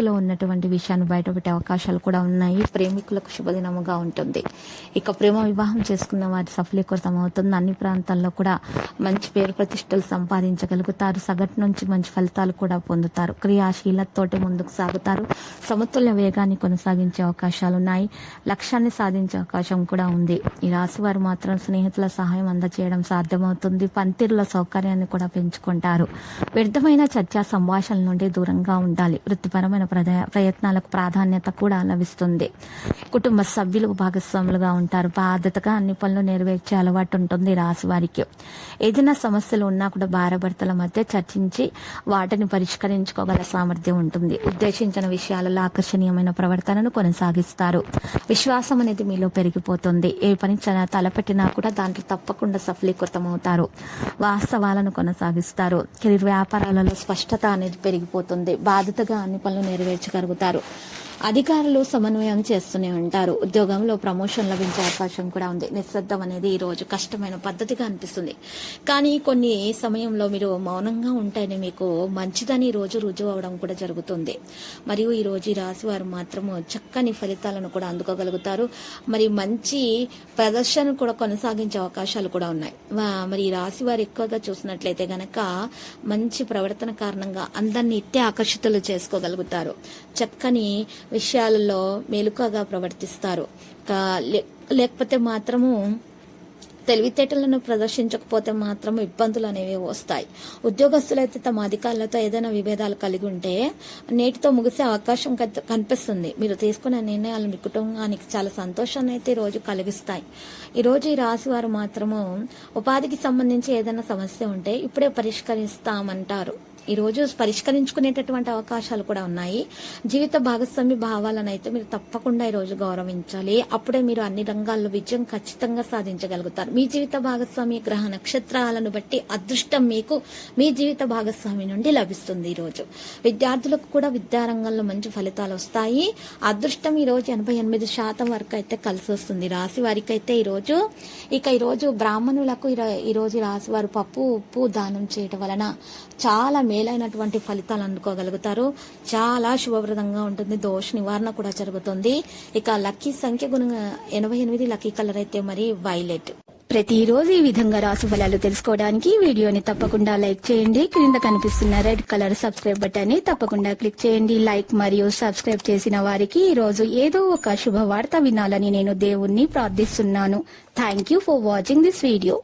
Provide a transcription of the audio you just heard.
లో ఉన్నటువంటి విషయాన్ని బయటపెట్టే అవకాశాలు కూడా ఉన్నాయి. ప్రేమికులకు శుభదినముగా ఉంటుంది. ఇక ప్రేమ వివాహం చేసుకున్న వారి సఫలీకృతం అవుతుంది. అన్ని ప్రాంతాల్లో కూడా మంచి పేరు ప్రతిష్టలు సంపాదించగలుగుతారు. సగటు నుంచి మంచి ఫలితాలు కూడా పొందుతారు. క్రియాశీలతోటి ముందుకు సాగుతారు. సమతుల్య వేగాన్ని కొనసాగించే అవకాశాలు ఉన్నాయి. లక్ష్యాన్ని సాధించే అవకాశం కూడా ఉంది. ఈ రాశి వారు మాత్రం స్నేహితుల సహాయం అందజేయడం సాధ్యమవుతుంది. పంతిరుల సౌకర్యాన్ని కూడా పెంచుకుంటారు. వ్యర్థమైన చర్చా సంభాషణల నుండి దూరంగా ఉండాలి. వృత్తిపరమైన ప్రద- ప్రయత్నాలకు ప్రాధాన్యత కూడా లభిస్తుంది. కుటుంబ సభ్యులు భాగస్వాములుగా ఉంటారు. బాధ్యతగా అన్ని పనులు నెరవేర్చే అలవాటు ఉంటుంది రాశి వారికి. ఏదైనా సమస్యలు ఉన్నా కూడా భారభర్తల మధ్య చర్చించి వాటిని పరిష్కరించుకోగల సామర్థ్యం ఉంటుంది. ఉద్దేశించిన విషయాలలో ఆకర్షణీయమైన ప్రవర్తనను కొనసాగిస్తారు. విశ్వాసం అనేది మీలో పెరిగిపోతుంది. ఏ పని తలపెట్టినా కూడా దాంట్లో తప్పకుండా సఫలీకృతం అవుతారు వాస్తవాలను కొనసాగిస్తారు. కెరీర్ వ్యాపారాలలో స్పష్టత అనేది పెరిగిపోతుంది. బాధ్యతగా అన్ని పనులు నెరవేర్చగలుగుతారు. అధికారులు సమన్వయం చేస్తూనే ఉంటారు. ఉద్యోగంలో ప్రమోషన్ లభించే అవకాశం కూడా ఉంది. నిశ్శబ్దం అనేది ఈ రోజు కష్టమైన పద్ధతిగా అనిపిస్తుంది. కానీ కొన్ని సమయంలో మీరు మౌనంగా ఉంటేనే మీకు మంచిదని ఈ రోజు రుజువు అవడం కూడా జరుగుతుంది. మరియు ఈరోజు ఈ రాశి వారు మాత్రము చక్కని ఫలితాలను కూడా అందుకోగలుగుతారు. మరి మంచి ప్రదర్శన కూడా కొనసాగించే అవకాశాలు కూడా ఉన్నాయి. వా- మరి ఈ రాశి వారు ఎక్కువగా చూసినట్లయితే గనక మంచి ప్రవర్తన కారణంగా అందరినీ ఇట్టే ఆకర్షితులు చేసుకోగలుగుతారు. చక్కని విషయాలలో మెలుకగా ప్రవర్తిస్తారు. లే- లేకపోతే మాత్రము తెలివితేటలను ప్రదర్శించకపోతే మాత్రం ఇబ్బందులు అనేవి వస్తాయి. ఉద్యోగస్తులైతే తమ అధికారులతో ఏదైనా విభేదాలు కలిగి ఉంటే నేటితో ముగిసే అవకాశం కనిపిస్తుంది. మీరు తీసుకునే నిర్ణయాలు మీ కుటుంబానికి చాలా సంతోషాన్ని అయితే ఈ రోజు కలిగిస్తాయి. ఈరోజు ఈ రాశి వారు మాత్రము ఉపాధికి సంబంధించి ఏదైనా సమస్య ఉంటే ఇప్పుడే పరిష్కరిస్తామంటారు. ఈరోజు పరిష్కరించుకునేటటువంటి అవకాశాలు కూడా ఉన్నాయి. జీవిత భాగస్వామి భావాలను అయితే మీరు తప్పకుండా ఈ రోజు గౌరవించాలి. అప్పుడే మీరు అన్ని రంగాల్లో విజయం ఖచ్చితంగా సాధించగలుగుతారు. మీ జీవిత భాగస్వామి గ్రహ నక్షత్రాలను బట్టి అదృష్టం మీకు మీ జీవిత భాగస్వామి నుండి లభిస్తుంది ఈరోజు విద్యార్థులకు కూడా విద్యారంగంలో మంచి ఫలితాలు వస్తాయి. అదృష్టం ఈరోజు ఎనభై ఎనిమిది శాతం వరకు అయితే కలిసి వస్తుంది. రాశి వారికి అయితే ఈరోజు ఇక ఈరోజు బ్రాహ్మణులకు ఈరోజు రాశి వారు పప్పు ఉప్పు దానం చేయటం వలన చాలా మేలైనటువంటి ఫలితాలు అందుకోగలుగుతారు. చాలా శుభప్రదంగా ఉంటుంది. దోష నివారణ కూడా జరుగుతుంది. ఇక లక్కీ సంఖ్య గుణంగా ఎనభై ఎనిమిది లక్కీ కలర్ అయితే మరి వైలెట్. ప్రతిరోజు ఈ విధంగా రాసు ఫలాలు తెలుసుకోవడానికి వీడియోని తప్పకుండా లైక్ చేయండి. క్రింద కనిపిస్తున్న రెడ్ కలర్ సబ్స్క్రైబ్ బటన్ని తప్పకుండా క్లిక్ చేయండి. లైక్ మరియు సబ్స్క్రైబ్ చేసిన వారికి ఈ రోజు ఏదో ఒక శుభవార్త వినాలని నేను దేవుణ్ణి ప్రార్థిస్తున్నాను. Thank you for watching this video